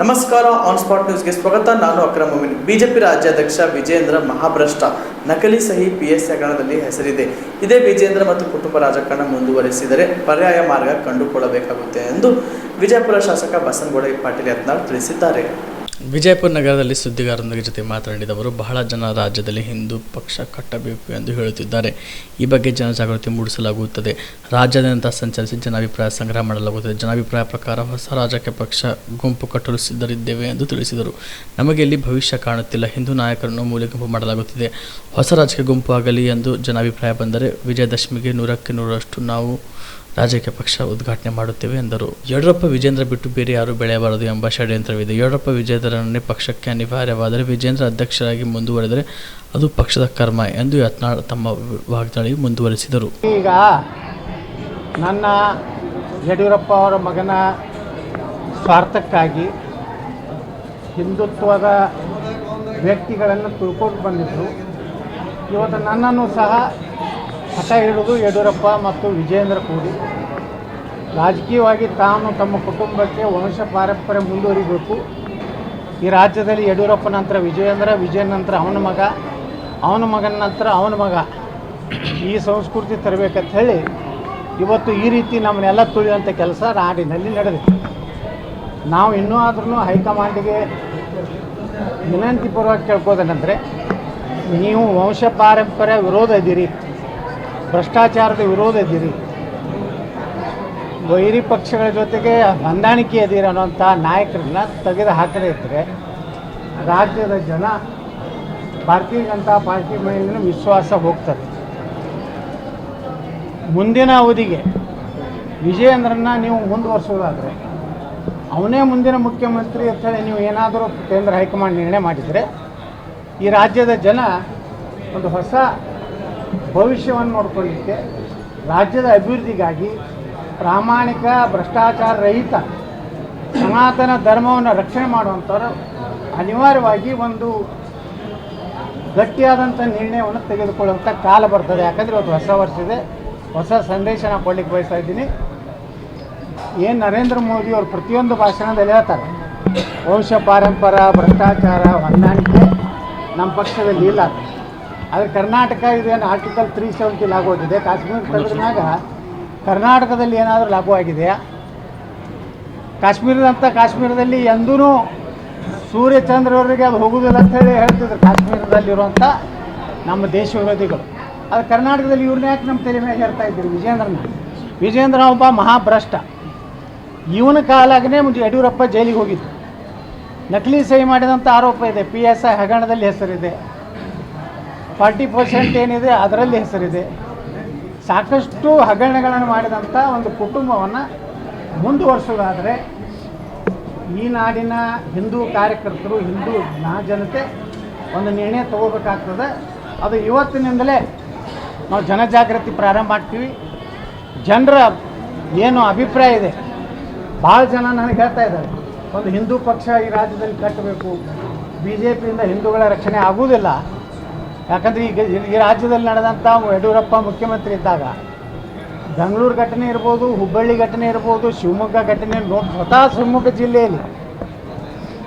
ನಮಸ್ಕಾರ on spot ನ್ಯೂಸ್ಗೆ ಸ್ವಾಗತ. ನಾನು ಅಕ್ರಮ್ ಮೊಮಿನ್ ಬಿಜೆಪಿ ರಾಜ್ಯಾಧ್ಯಕ್ಷ ವಿಜೇಂದ್ರ ಮಹಾಭ್ರಷ್ಟ. ನಕಲಿ ಸಹಿ ಪಿ ಎಸ್ ಹಗರಣದಲ್ಲಿ ಹೆಸರಿದೆ. ಇದೇ ವಿಜೇಂದ್ರ ಮತ್ತು ಕುಟುಂಬ ರಾಜಕಾರಣ ಮುಂದುವರಿಸಿದರೆ ಪರ್ಯಾಯ ಮಾರ್ಗ ಕಂಡುಕೊಳ್ಳಬೇಕಾಗುತ್ತೆ ಎಂದು ವಿಜಯಪುರ ಶಾಸಕ ಬಸನಗೌಡ ಪಾಟೀಲ್ ಯತ್ನಾಳ್ ತಿಳಿಸಿದ್ದಾರೆ. ವಿಜಯಪುರ ನಗರದಲ್ಲಿ ಸುದ್ದಿಗಾರರೊಂದಿಗೆ ಜೊತೆ ಮಾತನಾಡಿದವರು ಬಹಳ ಜನ ರಾಜ್ಯದಲ್ಲಿ ಹಿಂದೂ ಪಕ್ಷ ಕಟ್ಟಬೇಕು ಎಂದು ಹೇಳುತ್ತಿದ್ದಾರೆ. ಈ ಬಗ್ಗೆ ಜನಜಾಗೃತಿ ಮೂಡಿಸಲಾಗುತ್ತದೆ. ರಾಜ್ಯಾದ್ಯಂತ ಸಂಚರಿಸಿ ಜನಾಭಿಪ್ರಾಯ ಸಂಗ್ರಹ ಮಾಡಲಾಗುತ್ತದೆ. ಜನಾಭಿಪ್ರಾಯ ಪ್ರಕಾರ ಹೊಸ ರಾಜಕೀಯ ಪಕ್ಷ ಗುಂಪು ಕಟ್ಟಲು ಸಿದ್ಧರಿದ್ದೇವೆ ಎಂದು ತಿಳಿಸಿದರು. ನಮಗೆ ಇಲ್ಲಿ ಭವಿಷ್ಯ ಕಾಣುತ್ತಿಲ್ಲ. ಹಿಂದೂ ನಾಯಕರನ್ನು ಮೂಲೆ ಗುಂಪು ಮಾಡಲಾಗುತ್ತಿದೆ. ಹೊಸ ರಾಜಕೀಯ ಗುಂಪು ಆಗಲಿ ಎಂದು ಜನಾಭಿಪ್ರಾಯ ಬಂದರೆ ವಿಜಯದಶಮಿಗೆ ನೂರಕ್ಕೆ ನೂರರಷ್ಟು ನಾವು ರಾಜಕೀಯ ಪಕ್ಷ ಉದ್ಘಾಟನೆ ಮಾಡುತ್ತೇವೆ ಎಂದರು. ಯಡಿಯೂರಪ್ಪ, ವಿಜೇಂದ್ರ ಬಿಟ್ಟು ಬೇರೆ ಯಾರು ಬೆಳೆಯಬಾರದು ಎಂಬ ಷಡ್ಯಂತ್ರವಿದೆ. ಯಡಿಯೂರಪ್ಪ ವಿಜೇಂದ್ರನನ್ನೇ ಪಕ್ಷಕ್ಕೆ ಅನಿವಾರ್ಯವಾದರೆ ವಿಜೇಂದ್ರ ಅಧ್ಯಕ್ಷರಾಗಿ ಮುಂದುವರೆದರೆ ಅದು ಪಕ್ಷದ ಕರ್ಮ ಎಂದು ಯತ್ನಾಳ್ ತಮ್ಮ ವಾಗ್ದಾಳಿ ಮುಂದುವರೆಸಿದರು. ಈಗ ನನ್ನ ಯಡಿಯೂರಪ್ಪ ಅವರ ಮಗನ ಸ್ವಾರ್ಥಕ್ಕಾಗಿ ಹಿಂದುತ್ವದ ವ್ಯಕ್ತಿಗಳನ್ನು ತಿಳ್ಕೊಂಡು ಬಂದಿದ್ದರು. ಇವತ್ತು ನನ್ನನ್ನು ಸಹ ಹಠ ಹಿಡಿದು ಯಡಿಯೂರಪ್ಪ ಮತ್ತು ವಿಜೇಂದ್ರ ಕೂಡಿ. ರಾಜಕೀಯವಾಗಿ ತಾನು ತಮ್ಮ ಕುಟುಂಬಕ್ಕೆ ವಂಶ ಪಾರಂಪರ್ಯ ಮುಂದುವರಿಬೇಕು. ಈ ರಾಜ್ಯದಲ್ಲಿ ಯಡಿಯೂರಪ್ಪ ನಂತರ ವಿಜಯೇಂದ್ರ ವಿಜಯನ್ ನಂತರ ಅವನ ಮಗ, ಅವನ ಮಗನ ನಂತರ ಅವನ ಮಗ. ಈ ಸಂಸ್ಕೃತಿ ತರಬೇಕಂತ ಹೇಳಿ ಇವತ್ತು ಈ ರೀತಿ ನಮ್ಮನ್ನೆಲ್ಲ ತುಳಿಯುವಂಥ ಕೆಲಸ ನಾಡಿನಲ್ಲಿ ನಡೆದಿದೆ. ನಾವು ಇನ್ನೂ ಆದ್ರೂ ಹೈಕಮಾಂಡಿಗೆ ವಿನಂತಿಪೂರ್ವಕ ಕೇಳ್ಕೋದೇನೆಂದರೆ ನೀವು ವಂಶ ಪಾರಂಪರ್ಯ ವಿರೋಧ ಇದ್ದೀರಿ. ಭ್ರಷ್ಟಾಚಾರದ ವಿರೋಧ ಇದ್ದೀರಿ ವೈರಿ ಪಕ್ಷಗಳ ಜೊತೆಗೆ ಹೊಂದಾಣಿಕೆ ಇದ್ದೀರಿ ಅನ್ನೋಂಥ ನಾಯಕರನ್ನ ತೆಗೆದು ಹಾಕದೇ ಇದ್ದರೆ ರಾಜ್ಯದ ಜನ ಭಾರತೀಯ ಜನತಾ ಪಾರ್ಟಿ ಮೇಲಿನ ವಿಶ್ವಾಸ ಹೋಗ್ತದೆ. ಮುಂದಿನ ಅವಧಿಗೆ ವಿಜಯೇಂದ್ರನ್ನ ನೀವು ಮುಂದುವರಿಸೋದಾದರೆ ಅವನೇ ಮುಂದಿನ ಮುಖ್ಯಮಂತ್ರಿ ಅಂತೇಳಿ ನೀವು ಏನಾದರೂ ಕೇಂದ್ರ ಹೈಕಮಾಂಡ್ ನಿರ್ಣಯ ಮಾಡಿದರೆ ಈ ರಾಜ್ಯದ ಜನ ಒಂದು ಹೊಸ ಭವಿಷ್ಯವನ್ನು ನೋಡ್ಕೊಳ್ಳಿಕ್ಕೆ ರಾಜ್ಯದ ಅಭಿವೃದ್ಧಿಗಾಗಿ ಪ್ರಾಮಾಣಿಕ, ಭ್ರಷ್ಟಾಚಾರ ರಹಿತ, ಸನಾತನ ಧರ್ಮವನ್ನು ರಕ್ಷಣೆ ಮಾಡುವಂಥವ್ರು ಅನಿವಾರ್ಯವಾಗಿ ಒಂದು ಗಟ್ಟಿಯಾದಂಥ ನಿರ್ಣಯವನ್ನು ತೆಗೆದುಕೊಳ್ಳುವಂಥ ಕಾಲ ಬರ್ತದೆ. ಯಾಕಂದರೆ ಇವತ್ತು ಹೊಸ ವರ್ಷ ಇದೆ. ಹೊಸ ಸಂದೇಶ ನಾನು ಕೊಡ್ಲಿಕ್ಕೆ ಬಯಸ್ತಾ ಇದ್ದೀನಿ. ಏನು ನರೇಂದ್ರ ಮೋದಿ ಅವರು ಪ್ರತಿಯೊಂದು ಭಾಷಣದಲ್ಲಿ ಹೇಳ್ತಾರೆ. ವಂಶ, ಪಾರಂಪರ, ಭ್ರಷ್ಟಾಚಾರ, ಹೊಂದಾಣಿಕೆ ನಮ್ಮ ಪಕ್ಷದಲ್ಲಿ ಇಲ್ಲ. ಆದರೆ ಕರ್ನಾಟಕ ಇದೇನು ಆರ್ಟಿಕಲ್ ತ್ರೀ ಸೆವೆಂಟಿ ಲಾಗು ಆಗಿದೆ ಕಾಶ್ಮೀರ ತೆಗೆದ್ಮ್ಯಾಗ ಕರ್ನಾಟಕದಲ್ಲಿ ಏನಾದರೂ ಲಾಗು ಆಗಿದೆ? ಕಾಶ್ಮೀರದಂಥ ಕಾಶ್ಮೀರದಲ್ಲಿ ಎಂದೂ ಸೂರ್ಯಚಂದ್ರವರಿಗೆ ಅದು ಹೋಗುವುದಿಲ್ಲ ಅಂತ ಹೇಳಿ ಹೇಳ್ತಿದ್ರು ಕಾಶ್ಮೀರದಲ್ಲಿರುವಂಥ ನಮ್ಮ ದೇಶ ವಿರೋಧಿಗಳು. ಅದು ಕರ್ನಾಟಕದಲ್ಲಿ ಇವ್ರನ್ನ ಯಾಕೆ ನಮ್ಮ ತಲೆ ಮೇಲೆ ಹೇಳ್ತಾ ವಿಜೇಂದ್ರನ ವಿಜೇಂದ್ರ ಒಬ್ಬ ಮಹಾಭ್ರಷ್ಟ. ಇವನ ಕಾಲಾಗನೇ ಮುಂಚೆ ಯಡಿಯೂರಪ್ಪ ಜೈಲಿಗೆ ಹೋಗಿದ್ದು ನಕಲಿ ಸಹಿ ಮಾಡಿದಂಥ ಆರೋಪ ಇದೆ. ಪಿ ಎಸ್ ಐ ಹಗರಣದಲ್ಲಿ ಹೆಸರಿದೆ. ಫಾರ್ಟಿ ಪರ್ಸೆಂಟ್ ಏನಿದೆ ಅದರಲ್ಲಿ ಹೆಸರಿದೆ. ಸಾಕಷ್ಟು ಹಗರಣಗಳನ್ನು ಮಾಡಿದಂಥ ಒಂದು ಕುಟುಂಬವನ್ನು ಮುಂದುವರಿಸೋದಾದರೆ ಈ ನಾಡಿನ ಹಿಂದೂ ಕಾರ್ಯಕರ್ತರು, ಹಿಂದೂ ನಾ ಜನತೆ ಒಂದು ನಿರ್ಣಯ ತಗೋಬೇಕಾಗ್ತದೆ. ಅದು ಇವತ್ತಿನಿಂದಲೇ ನಾವು ಜನಜಾಗೃತಿ ಪ್ರಾರಂಭ ಮಾಡ್ತೀವಿ ಜನರ ಏನು ಅಭಿಪ್ರಾಯ ಇದೆ? ಭಾಳ ಜನ ನನಗೆ ಹೇಳ್ತಾ ಇದ್ದಾರೆ, ಒಂದು ಹಿಂದೂ ಪಕ್ಷ ಈ ರಾಜ್ಯದಲ್ಲಿ ಕಟ್ಟಬೇಕು ಬಿ ಜೆ ಪಿಯಿಂದ ಹಿಂದೂಗಳ ರಕ್ಷಣೆ ಆಗುವುದಿಲ್ಲ. ಯಾಕಂದರೆ ಈಗ ಈ ರಾಜ್ಯದಲ್ಲಿ ನಡೆದಂಥ ಯಡಿಯೂರಪ್ಪ ಮುಖ್ಯಮಂತ್ರಿ ಇದ್ದಾಗ, ಬೆಂಗಳೂರು ಘಟನೆ ಇರ್ಬೋದು, ಹುಬ್ಬಳ್ಳಿ ಘಟನೆ ಇರ್ಬೋದು, ಶಿವಮೊಗ್ಗ ಘಟನೆ ನೋಡಿ ಸ್ವತಃ ಶಿವಮೊಗ್ಗ ಜಿಲ್ಲೆಯಲ್ಲಿ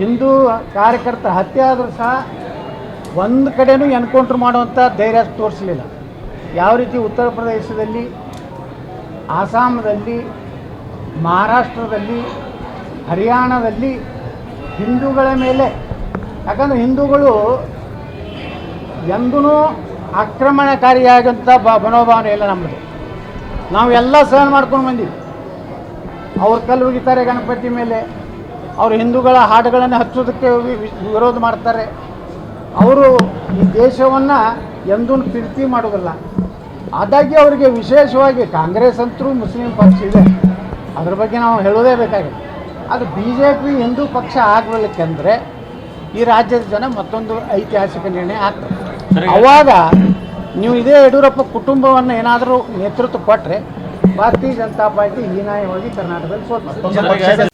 ಹಿಂದೂ ಕಾರ್ಯಕರ್ತರ ಹತ್ಯೆ ಆದರೂ ಸಹ ಒಂದು ಕಡೆನೂ ಎನ್ಕೌಂಟ್ರ್ ಮಾಡುವಂಥ ಧೈರ್ಯ ತೋರಿಸಲಿಲ್ಲ. ಯಾವ ರೀತಿ ಉತ್ತರ ಪ್ರದೇಶದಲ್ಲಿ ಆಸಾಮದಲ್ಲಿ ಮಹಾರಾಷ್ಟ್ರದಲ್ಲಿ, ಹರಿಯಾಣದಲ್ಲಿ ಹಿಂದೂಗಳ ಮೇಲೆ, ಯಾಕಂದರೆ ಹಿಂದೂಗಳು ಎಂದೂ ಆಕ್ರಮಣಕಾರಿಯಾಗಂಥ ಬ ಮನೋಭಾವನೆ ಇಲ್ಲ ನಮ್ಮದು ನಾವೆಲ್ಲ ಸಹನ ಮಾಡ್ಕೊಂಡು ಬಂದೀವಿ. ಅವ್ರು ಕಲ್ಲು ಒಗಿತಾರೆ ಗಣಪತಿ ಮೇಲೆ. ಅವರು ಹಿಂದೂಗಳ ಹಾಡುಗಳನ್ನು ಹಚ್ಚೋದಕ್ಕೆ ವಿರೋಧ ಮಾಡ್ತಾರೆ. ಅವರು ಈ ದೇಶವನ್ನು ಎಂದೂ ಪ್ರೀತಿ ಮಾಡೋದಿಲ್ಲ. ಆದಾಗಿ ಅವರಿಗೆ ವಿಶೇಷವಾಗಿ ಕಾಂಗ್ರೆಸ್ ಅಂತರೂ ಮುಸ್ಲಿಂ ಪಕ್ಷ ಇದೆ. ಅದ್ರ ಬಗ್ಗೆ ನಾವು ಹೇಳೋದೇ ಬೇಕಾಗಿದೆ ಅದು ಬಿ ಜೆ ಪಿ ಹಿಂದೂ ಪಕ್ಷ ಆಗಬೇಕೆಂದರೆ ಈ ರಾಜ್ಯದ ಜನ ಮತ್ತೊಂದು ಐತಿಹಾಸಿಕ ನಿರ್ಣಯ ಆಗ್ತದೆ. ಅವಾಗ ನೀವು ಇದೇ ಯಡಿಯೂರಪ್ಪ ಕುಟುಂಬವನ್ನು ಏನಾದರೂ ನೇತೃತ್ವ ಕೊಟ್ಟರೆ ಭಾರತೀಯ ಜನತಾ ಪಾರ್ಟಿ ಹೀನಾಯವಾಗಿ ಕರ್ನಾಟಕದಲ್ಲಿ ಸೋಲ್ತದೆ